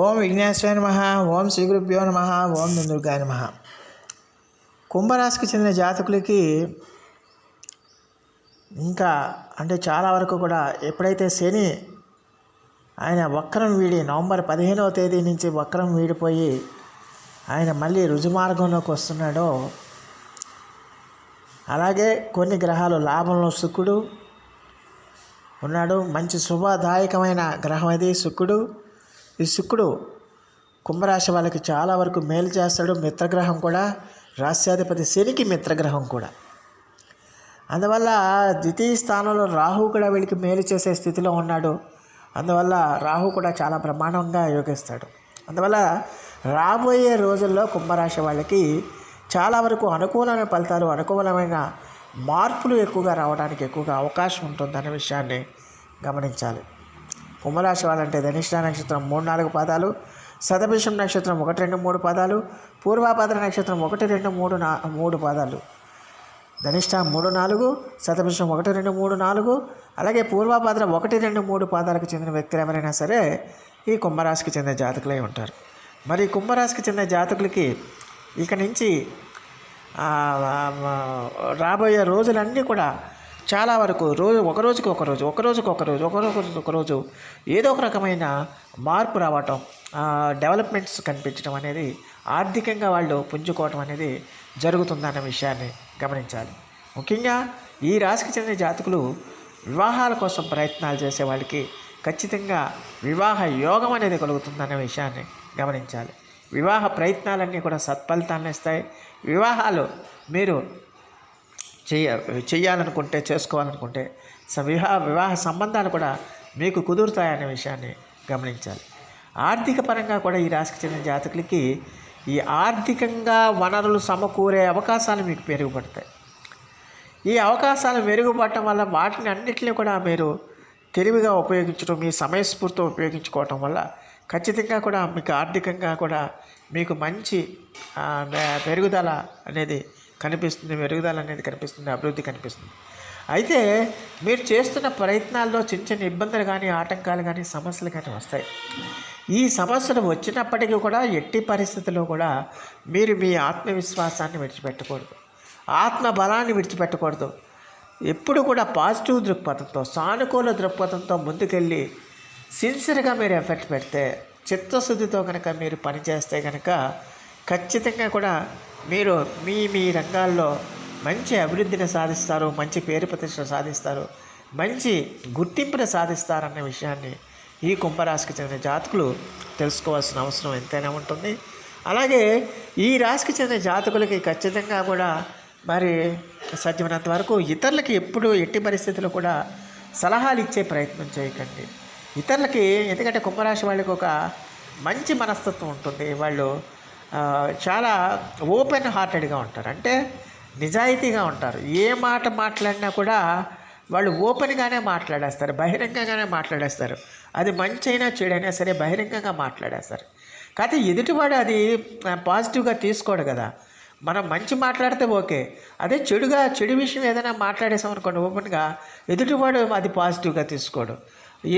ఓం విఘ్నేశ్వర నమ ఓం శ్రీ గురుభ్యో నమ ఓం దుర్గాయ నమ. కుంభరాశికి చెందిన జాతకులకి ఇంకా అంటే చాలా వరకు కూడా ఎప్పుడైతే శని ఆయన వక్రం వీడి నవంబర్ పదిహేనవ తేదీ నుంచి వక్రం వీడిపోయి ఆయన మళ్ళీ రుజుమార్గంలోకి వస్తున్నాడో అలాగే కొన్ని గ్రహాలు లాభంలో శుక్రుడు ఉన్నాడు. మంచి శుభదాయకమైన గ్రహం అది శుక్రుడు ఈ శుక్రుడు కుంభరాశి వాళ్ళకి చాలా వరకు మేలు చేస్తాడు మిత్రగ్రహం కూడా రాష్ట్రాధిపతి శనికి మిత్రగ్రహం కూడా. అందువల్ల ద్వితీయ స్థానంలో రాహు కూడా వీళ్ళకి మేలు చేసే స్థితిలో ఉన్నాడు. అందువల్ల రాహు కూడా చాలా బ్రహ్మాండంగా యోగిస్తాడు. అందువల్ల రాబోయే రోజుల్లో కుంభరాశి వాళ్ళకి చాలా వరకు అనుకూలమైన ఫలితాలు అనుకూలమైన మార్పులు ఎక్కువగా రావడానికి ఎక్కువగా అవకాశం ఉంటుందనే విషయాన్ని గమనించాలి. కుంభరాశి వాళ్ళంటే ధనిష్ట నక్షత్రం మూడు నాలుగు పాదాలు శతభిషం నక్షత్రం ఒకటి రెండు మూడు పాదాలు పూర్వాపాద్ర నక్షత్రం ఒకటి రెండు మూడు నా మూడు పాదాలు. ధనిష్ట మూడు నాలుగు శతభిషం ఒకటి రెండు మూడు నాలుగు అలాగే పూర్వాపాద్ర ఒకటి రెండు మూడు పాదాలకు చెందిన వ్యక్తులు ఎవరైనా సరే ఈ కుంభరాశికి చెందిన జాతకులై ఉంటారు. మరి కుంభరాశికి చెందిన జాతకులకి ఇక నుంచి రాబోయే రోజులన్నీ కూడా చాలా వరకు రోజు ఒక రోజుకి ఒక రోజు ఒక రోజుకి ఒక రోజు ఒక రోజు ఒక రోజు ఏదో ఒక రకమైన మార్పు రావటం డెవలప్మెంట్స్ కనిపించడం అనేది ఆర్థికంగా వాళ్ళు పుంజుకోవటం అనేది జరుగుతుందన్న విషయాన్ని గమనించాలి. ముఖ్యంగా ఈ రాశికి చెందిన జాతకులు వివాహాల కోసం ప్రయత్నాలు చేసే వాళ్ళకి ఖచ్చితంగా వివాహ యోగం అనేది కలుగుతుందన్న విషయాన్ని గమనించాలి. వివాహ ప్రయత్నాలన్నీ కూడా సత్ఫలితాలను ఇస్తాయి. వివాహాలు మీరు చేయ చేయాలనుకుంటే చేసుకోవాలనుకుంటే స వివాహ వివాహ సంబంధాలు కూడా మీకు కుదురుతాయనే విషయాన్ని గమనించాలి. ఆర్థిక పరంగా కూడా ఈ రాశికి చెందిన జాతకులకి ఈ ఆర్థికంగా వనరులు సమకూరే అవకాశాలు మీకు పెరుగుపడతాయి ఈ అవకాశాలు మెరుగుపడటం వల్ల వాటిని అన్నింటినీ కూడా మీరు తెలివిగా ఉపయోగించడం మీ సమయస్ఫూర్తితో ఉపయోగించుకోవటం వల్ల ఖచ్చితంగా కూడా మీకు ఆర్థికంగా కూడా మీకు మంచి పెరుగుదల అనేది కనిపిస్తుంది మెరుగుదల అనేది కనిపిస్తుంది అభివృద్ధి కనిపిస్తుంది. అయితే మీరు చేస్తున్న ప్రయత్నాల్లో చిన్న చిన్న ఇబ్బందులు కానీ ఆటంకాలు కానీ సమస్యలు కానీ వస్తాయి. ఈ సమస్యలు వచ్చినప్పటికీ కూడా ఎట్టి పరిస్థితుల్లో కూడా మీరు మీ ఆత్మవిశ్వాసాన్ని విడిచిపెట్టకూడదు. ఆత్మ బలాన్ని విడిచిపెట్టకూడదు. ఎప్పుడు కూడా పాజిటివ్ దృక్పథంతో సానుకూల దృక్పథంతో ముందుకెళ్ళి సిన్సియర్గా మీరు ఎఫర్ట్ పెడితే చిత్తశుద్ధితో కనుక మీరు పనిచేస్తే కనుక ఖచ్చితంగా కూడా మీరు మీ మీ రంగాల్లో మంచి అభివృద్ధిని సాధిస్తారు మంచి పేరు ప్రతిష్ట సాధిస్తారు మంచి గుర్తింపుని సాధిస్తారన్న విషయాన్ని ఈ కుంభరాశికి చెందిన జాతకులు తెలుసుకోవాల్సిన అవసరం ఎంతైనా ఉంటుంది. అలాగే ఈ రాశికి చెందిన జాతకులకి ఖచ్చితంగా కూడా మరి సాధ్యమైనంత వరకు ఇతరులకి ఎప్పుడు ఎట్టి పరిస్థితుల్లో కూడా సలహాలు ఇచ్చే ప్రయత్నం చేయకండి. ఇతరులకి ఎందుకంటే కుంభరాశి వాళ్ళకి ఒక మంచి మనస్తత్వం ఉంటుంది. వాళ్ళు చాలా ఓపెన్ హార్టెడ్గా ఉంటారు. అంటే నిజాయితీగా ఉంటారు. ఏ మాట మాట్లాడినా కూడా వాళ్ళు ఓపెన్గానే మాట్లాడేస్తారు బహిరంగంగానే మాట్లాడేస్తారు. అది మంచి అయినా చెడైనా సరే బహిరంగంగా మాట్లాడేస్తారు. కాకపోతే ఎదుటివాడు అది పాజిటివ్గా తీసుకోడు కదా. మనం మంచి మాట్లాడితే ఓకే. అదే చెడుగా చెడు విషయం ఏదైనా మాట్లాడేసామనుకోండి ఓపెన్గా ఎదుటివాడు అది పాజిటివ్గా తీసుకోడు.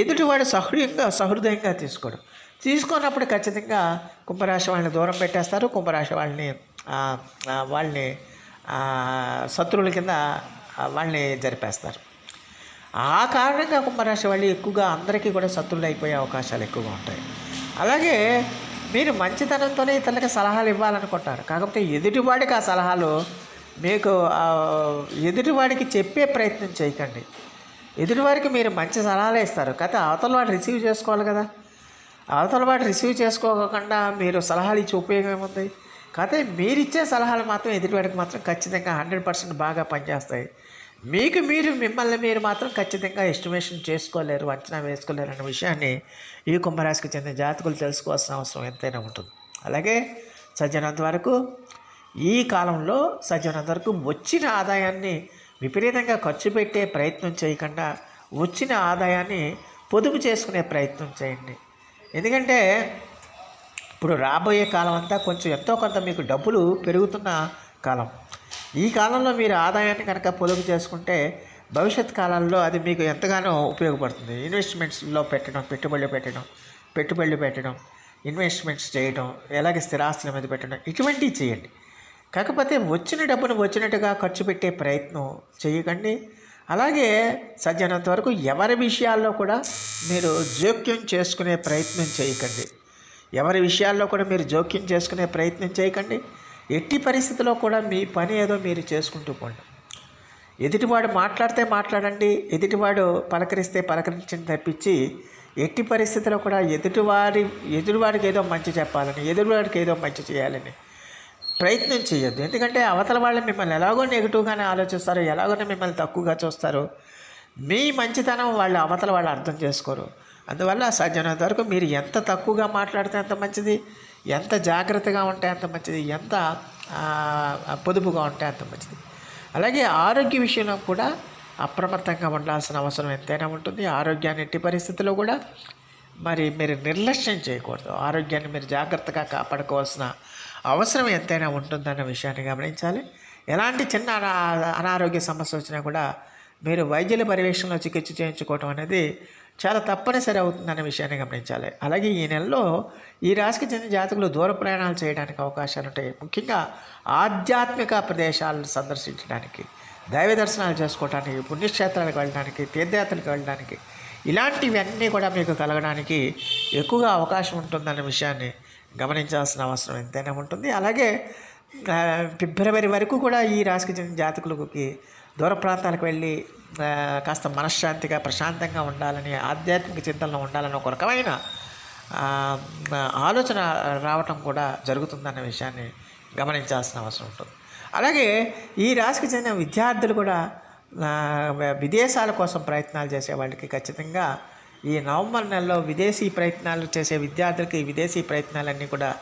ఎదుటివాడు సహృయంగా సహృదయంగా తీసుకోడు. తీసుకున్నప్పుడు ఖచ్చితంగా కుంభరాశి వాళ్ళని దూరం పెట్టేస్తారు. కుంభరాశి వాళ్ళని వాళ్ళని శత్రువుల కింద వాళ్ళని జరిపేస్తారు. ఆ కారణంగా కుంభరాశి వాళ్ళు ఎక్కువగా అందరికీ కూడా శత్రువులు అయిపోయే అవకాశాలు ఎక్కువగా ఉంటాయి. అలాగే మీరు మంచితనంతోనే ఇతరులకు సలహాలు ఇవ్వాలనుకుంటారు. కాకపోతే ఎదుటివాడికి ఆ సలహాలు మీకు ఎదుటివాడికి చెప్పే ప్రయత్నం చేయకండి. ఎదుటివాడికి మీరు మంచి సలహాలు ఇస్తారు. కాకపోతే అవతల వాడు రిసీవ్ చేసుకోవాలి కదా. అవతల వాడు రిసీవ్ చేసుకోకుండా మీరు సలహాలు ఇచ్చి ఉపయోగం ఏముంది? కాకపోతే మీరిచ్చే సలహాలు మాత్రం ఎదుటివాడికి మాత్రం ఖచ్చితంగా హండ్రెడ్ పర్సెంట్ బాగా పనిచేస్తాయి. మీకు మీరు మిమ్మల్ని మీరు మాత్రం ఖచ్చితంగా ఎస్టిమేషన్ చేసుకోలేరు అంచనా వేసుకోలేరు అనే విషయాన్ని ఈ కుంభరాశికి చెందిన జాతకులు తెలుసుకోవాల్సిన అవసరం ఎంతైనా ఉంటుంది. అలాగే సజ్జనంత వరకు ఈ కాలంలో సజ్జనంత వరకు వచ్చిన ఆదాయాన్ని విపరీతంగా ఖర్చు పెట్టే ప్రయత్నం చేయకుండా వచ్చిన ఆదాయాన్ని పొదుపు చేసుకునే ప్రయత్నం చేయండి. ఎందుకంటే ఇప్పుడు రాబోయే కాలం అంతా కొంచెం ఎంతో కొంత మీకు డబ్బులు పెరుగుతున్న కాలం. ఈ కాలంలో మీరు ఆదాయాన్ని కనుక పొదుపు చేసుకుంటే భవిష్యత్ కాలంలో అది మీకు ఎంతగానో ఉపయోగపడుతుంది. ఇన్వెస్ట్మెంట్స్లో పెట్టడం పెట్టుబడులు పెట్టడం పెట్టుబడులు పెట్టడం ఇన్వెస్ట్మెంట్స్ చేయడం ఎలాగే స్థిరాస్తుల మీద పెట్టడం ఇటువంటివి చేయండి. కాకపోతే వచ్చిన డబ్బును వచ్చినట్టుగా ఖర్చు పెట్టే ప్రయత్నం చేయకండి. అలాగే సజ్జనంత వరకు ఎవరి విషయాల్లో కూడా మీరు జోక్యం చేసుకునే ప్రయత్నం చేయకండి. ఎవరి విషయాల్లో కూడా మీరు జోక్యం చేసుకునే ప్రయత్నం చేయకండి. ఎట్టి పరిస్థితిలో కూడా మీ పని ఏదో మీరు చేసుకుంటూ పోండి. ఎదుటివాడు మాట్లాడితే మాట్లాడండి ఎదుటివాడు పలకరిస్తే పలకరించండి తప్పించి ఎట్టి పరిస్థితిలో కూడా ఎదుటివారి ఎదుటివాడికి ఏదో మంచి చెప్పాలని ఎదుటివాడికి ఏదో మంచి చేయాలని ప్రయత్నం చేయొద్దు. ఎందుకంటే అవతల వాళ్ళు మిమ్మల్ని ఎలాగో నెగిటివ్గానే ఆలోచిస్తారు ఎలాగోనే మిమ్మల్ని తక్కువగా చూస్తారు. మీ మంచితనం వాళ్ళు అవతల వాళ్ళు అర్థం చేసుకోరు. అందువల్ల సాధ్యమైనంత వరకు మీరు ఎంత తక్కువగా మాట్లాడితే అంత మంచిది? ఎంత జాగ్రత్తగా ఉంటే అంత మంచిది ఎంత పొదుపుగా ఉంటే అంత మంచిది. అలాగే ఆరోగ్య విషయంలో కూడా అప్రమత్తంగా ఉండాల్సిన అవసరం ఎంతైనా ఉంటుంది. ఆరోగ్యాన్ని ఎట్టి పరిస్థితుల్లో కూడా మరి మీరు నిర్లక్ష్యం చేయకూడదు. ఆరోగ్యాన్ని మీరు జాగ్రత్తగా కాపాడుకోవాల్సిన అవసరం ఎంతైనా ఉంటుందన్న విషయాన్ని గమనించాలి. ఎలాంటి చిన్న అనారోగ్య సమస్య వచ్చినా కూడా మీరు వైద్యుల పర్యవేక్షణలో చికిత్స చేయించుకోవటం అనేది చాలా తప్పనిసరి అవుతుందన్న విషయాన్ని గమనించాలి. అలాగే ఈ నెలలో ఈ రాశికి చెందిన జాతకులు దూర ప్రయాణాలు చేయడానికి అవకాశాలు ఉంటాయి. ముఖ్యంగా ఆధ్యాత్మిక ప్రదేశాలను సందర్శించడానికి దైవ దర్శనాలు చేసుకోవడానికి పుణ్యక్షేత్రాలకు వెళ్ళడానికి తీర్థయాత్రలకు వెళ్ళడానికి ఇలాంటివన్నీ కూడా మీకు కలగడానికి ఎక్కువగా అవకాశం ఉంటుందన్న విషయాన్ని గమనించాల్సిన అవసరం ఎంతైనా ఉంటుంది. అలాగే ఫిబ్రవరి వరకు కూడా ఈ రాశికి చెందిన జాతకులకి దూర ప్రాంతాలకు వెళ్ళి కాస్త మనశ్శాంతిగా ప్రశాంతంగా ఉండాలని ఆధ్యాత్మిక చింతనలో ఉండాలని ఒక రకమైన ఆలోచన రావటం కూడా జరుగుతుందన్న విషయాన్ని గమనించాల్సిన అవసరం ఉంటుంది. అలాగే ఈ రాశికి చెందిన విద్యార్థులు కూడా విదేశాల కోసం ప్రయత్నాలు చేసే వాళ్ళకి ఖచ్చితంగా ఈ నవంబర్ నెలలో విదేశీ ప్రయత్నాలు చేసే విద్యార్థులకి విదేశీ ప్రయత్నాలన్నీ కూడా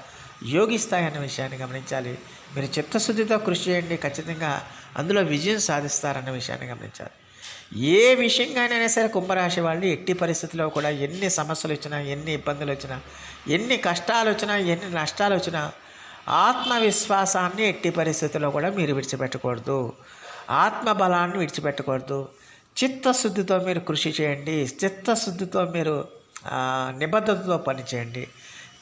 యోగిస్తాయన్న విషయాన్ని గమనించాలి. మీరు చిత్తశుద్ధితో కృషి చేయండి ఖచ్చితంగా అందులో విజయం సాధిస్తారన్న విషయాన్ని గమనించాలి. ఏ విషయంగానైనా సరే కుంభరాశి వాళ్ళు ఎట్టి పరిస్థితుల్లో కూడా ఎన్ని సమస్యలు వచ్చినా ఎన్ని ఇబ్బందులు వచ్చినా ఎన్ని కష్టాలు వచ్చినా ఎన్ని నష్టాలు వచ్చినా ఆత్మవిశ్వాసాన్ని ఎట్టి పరిస్థితుల్లో కూడా మీరు విడిచిపెట్టకూడదు. ఆత్మబలాన్ని విడిచిపెట్టకూడదు. చిత్తశుద్ధితో మీరు కృషి చేయండి. చిత్తశుద్ధితో మీరు నిబద్ధతతో పనిచేయండి.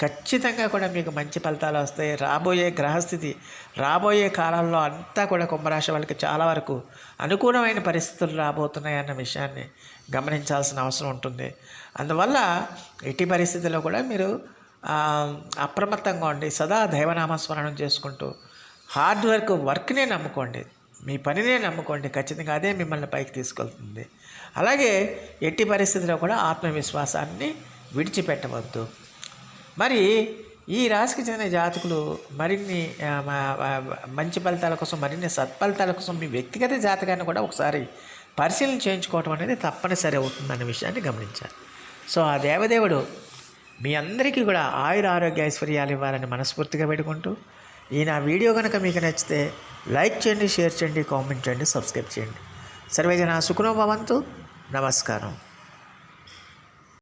ఖచ్చితంగా కూడా మీకు మంచి ఫలితాలు వస్తాయి. రాబోయే గ్రహస్థితి రాబోయే కాలంలో అంతా కూడా కుంభరాశి వాళ్ళకి చాలా వరకు అనుకూలమైన పరిస్థితులు రాబోతున్నాయన్న విషయాన్ని గమనించాల్సిన అవసరం ఉంటుంది. అందువల్ల ఎట్టి పరిస్థితిలో కూడా మీరు అప్రమత్తంగా ఉండి సదా దైవనామస్మరణం చేసుకుంటూ హార్డ్ వర్క్ వర్క్నే నమ్ముకోండి. మీ పనినే నమ్ముకోండి. ఖచ్చితంగా అదే మిమ్మల్ని పైకి తీసుకెళ్తుంది. అలాగే ఎట్టి పరిస్థితిలో కూడా ఆత్మవిశ్వాసాన్ని విడిచిపెట్టవద్దు. మరి ఈ రాశికి చెందిన జాతకులు మరిన్ని మంచి ఫలితాల కోసం మరిన్ని సత్ఫలితాల కోసం మీ వ్యక్తిగత జాతకాన్ని కూడా ఒకసారి పరిశీలన చేయించుకోవటం అనేది తప్పనిసరి అవుతుందనే విషయాన్ని గమనించాలి. సో ఆ దేవదేవుడు మీ అందరికీ కూడా ఆయుర ఆరోగ్య ఐశ్వర్యాలు ఇవ్వాలని మనస్ఫూర్తిగా పెట్టుకుంటూ ఈ నా వీడియో కనుక మీకు నచ్చితే లైక్ చేయండి షేర్ చేయండి కామెంట్ చేయండి సబ్స్క్రైబ్ చేయండి. సర్వేజన సుఖనో భవంతు. నమస్కారం.